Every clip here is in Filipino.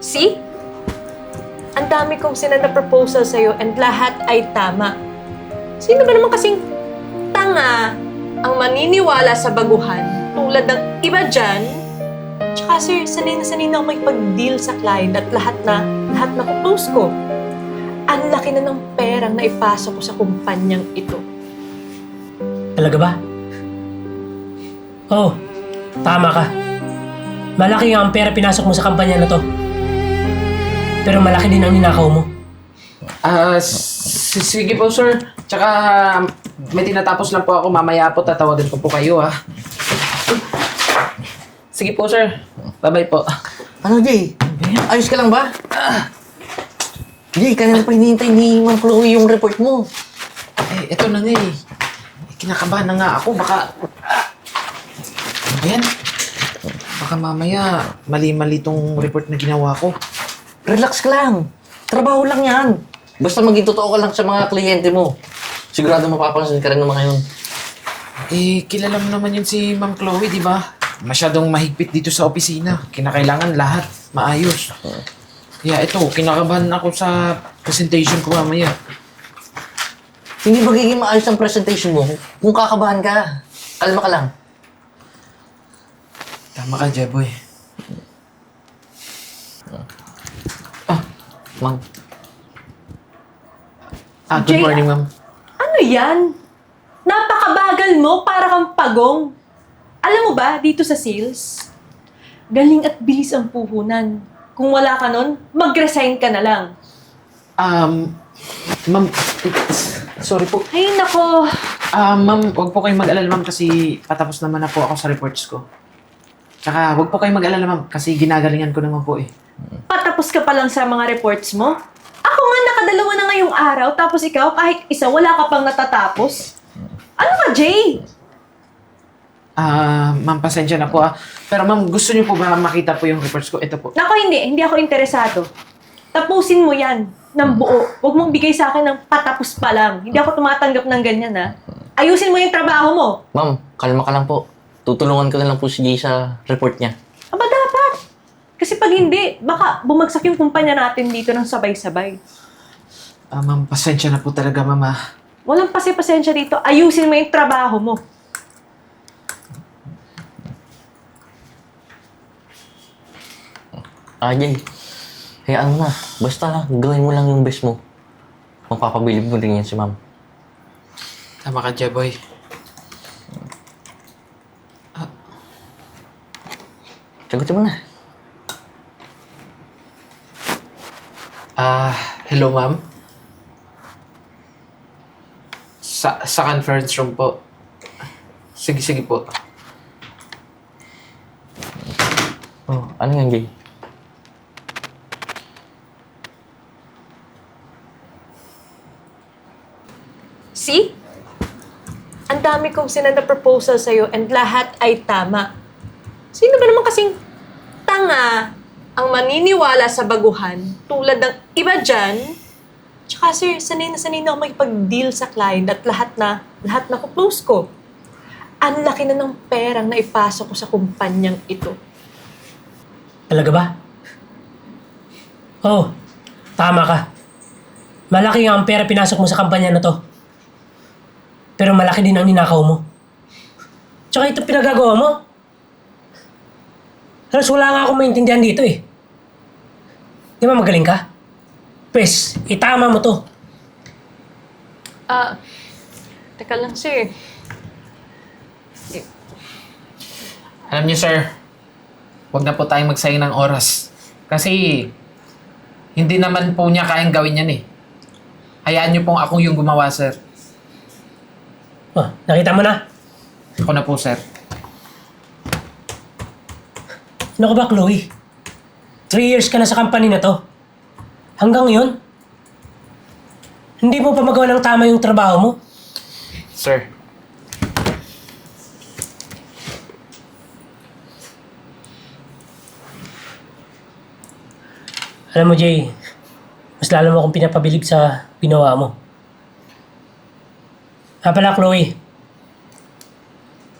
See? Ang dami kong sinend na proposal sa'yo and lahat ay tama. Sino ba naman kasing tanga ang maniniwala sa baguhan tulad ng iba dyan? Tsaka sir, sanay na sanay na ako makipag-deal sa client at lahat na, lahat na close ko. Ang laki na ng perang na ipasok ko sa kumpanyang ito. Talaga ba? Oo, tama ka. Malaki nga ang pera pinasok mo sa kampanya na to. Pero malaki din ang ninakaw mo. Ah, s- sige po, sir. Tsaka, may tinatapos lang po ako. Mamaya po, tatawagan ko po kayo, ha. Sige po, sir. Bye-bye po. Ano, Jay? Ayos ka lang ba? Jay, kanina pa hinihintay ni Ma'am Chloe yung report mo. Eh, eto na nga eh. Kinakabahan na nga ako. Baka... Ah! Ayan. Baka mamaya, mali-mali tong report na ginawa ko. Relax ka lang. Trabaho lang yan. Basta maging totoo ka lang sa mga kliyente mo. Sigurado mapapansin ka rin ng mga yun. Eh, kilala mo naman yun si Ma'am Chloe, di ba? Masyadong mahigpit dito sa opisina. Kinakailangan lahat maayos. Kaya ito, kinakabahan ako sa presentation ko mamaya. Hindi magiging maayos ang presentation mo kung kakabahan ka. Kalma ka lang. Tama ka, Jeboy. Ma'am, Ah, good Jay, morning, ma'am. Ano yan? Napakabagal mo para kang pagong. Alam mo ba, dito sa sales, galing at bilis ang puhunan. Kung wala ka nun, mag-resign ka na lang. Um, ma'am, sorry po. Ay, nako. Ah, ma'am, wag po kayong mag-alala, ma'am, kasi patapos naman na po ako sa reports ko. Tsaka, wag po kayong mag-alala, ma'am, kasi ginagalingan ko naman po eh. Patapos ka pa lang sa mga reports mo? Ako nga nakadalawa na ngayong araw, tapos ikaw, kahit isa, wala ka pang natatapos. Ano ba, Jay? Ah, ma'am, pasensya na po ah. Pero ma'am, gusto niyo po ba makita po yung reports ko? Ito po. Nako, hindi. Hindi ako interesado. Tapusin mo yan ng buo. Huwag mong bigay sa akin ng patapos pa lang. Hindi ako tumatanggap ng ganyan, ha? Ayusin mo yung trabaho mo. ma'am, kalma ka lang po. Tutulungan ko na lang po si Jay sa report niya. Aba, dapat. Kasi pag hindi, baka bumagsak yung kumpanya natin dito ng sabay-sabay. Ah, ma'am, pasensya na po talaga, ma'am ah. Walang pasi-pasensya dito. Ayusin mo yung trabaho mo. Ah, Jay. Hayaan mo na. Basta gawin mo lang yung best mo. Mapapabilib mo rin yan si ma'am. Tama ka, Jeboy. Sagutin mo na. Ah, hello, ma'am. Sa, sa conference room po. Sige, sige po. Oh, ano yan, Jay? See? Ang dami kong sinend na proposal sa'yo and lahat ay tama. Sino ba naman kasing tanga ang maniniwala sa baguhan tulad ng iba dyan? Tsaka sir, sanay na sanay na ako makipag-deal sa client at lahat na, lahat na close ko. Ang laki na ng perang na ipasok ko sa kumpanyang ito. Talaga ba? Oo, tama ka. Malaki nga ang pera pinasok mo sa kampanya na to. Pero malaki din ang ninakaw mo. Tsaka ito pinagagawa mo. Halos wala nga akong maintindihan dito eh. Di ba magaling ka? Pwes, itama mo to. Ah, teka lang sir. Alam niyo, sir, huwag na po tayong magsayang ng oras. Kasi, hindi naman po niya kayang gawin yan eh. Hayaan niyo pong akong yung gumawa, sir. Oh, nakita mo na? Ako na po, sir. Ano ka ba, Chloe? Three years ka na sa company na to. Hanggang ngayon? Hindi mo pa magawa ng tama yung trabaho mo? Sir. Alam mo, Jay, mas lalo mo akong pinapabilib sa ginawa mo. Ah pala, Chloe.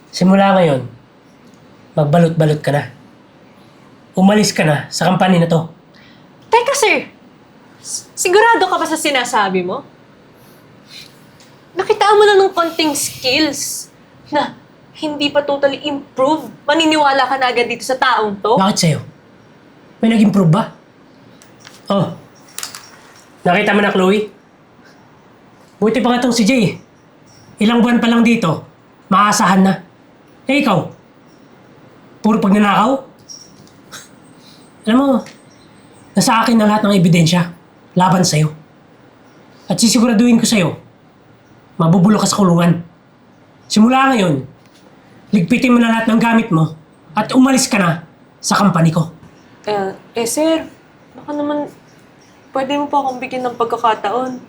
Simula ngayon, magbalot-balot ka na. Umalis ka na sa company na to. Teka, sir. S- Sigurado ka ba sa sinasabi mo? Nakita mo na ng konting skills na hindi pa totally improved. Maniniwala ka na agad dito sa taong to? Bakit sa'yo? May nag-improve ba? Oh. Nakita mo na, Chloe? Buti pa nga tong si Jay. eh. Ilang buwan pa lang dito, maasahan na. Eh ikaw, puro pagnanakaw? Alam mo, nasa akin na lahat ng ebidensya laban sa'yo. At sisiguraduhin ko sa'yo, mabubulok ka sa kulungan. Simula ngayon, ligpitin mo na lahat ng gamit mo at umalis ka na sa company ko. Eh, eh, sir. Baka naman, pwede mo pa akong bigyan ng pagkakataon.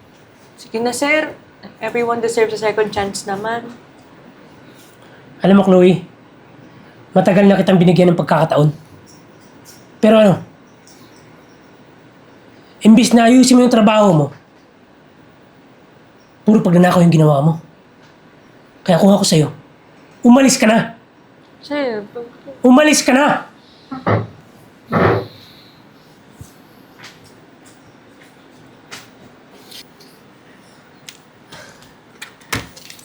Sige na, sir. Everyone deserves a second chance naman. Alam mo, Chloe, matagal na kitang binigyan ng pagkakataon. Pero ano, imbis na ayusin mo yung trabaho mo, puro pagnanakaw yung ginawa mo. Kaya kung ako sa'yo, umalis ka na! Sir, Umalis ka na!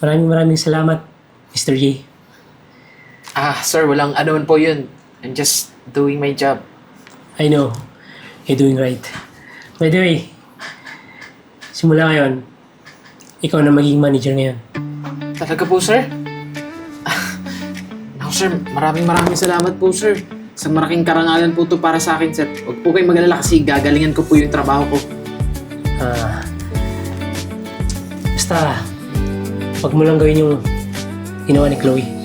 Maraming maraming salamat, Mr. J. Ah, sir, walang ano man po yun. I'm just doing my job. I know. You're doing right. By the way, simula ngayon, ikaw na maging manager ngayon. Talaga po, sir? Ah, Ako, sir, maraming maraming salamat po, sir. Sa malaking karangalan po to para sa akin, sir. Huwag po kayong mag-alala kasi gagalingan ko po yung trabaho ko. Ah, basta, wag mo lang gawin yung ginawa ni Chloe.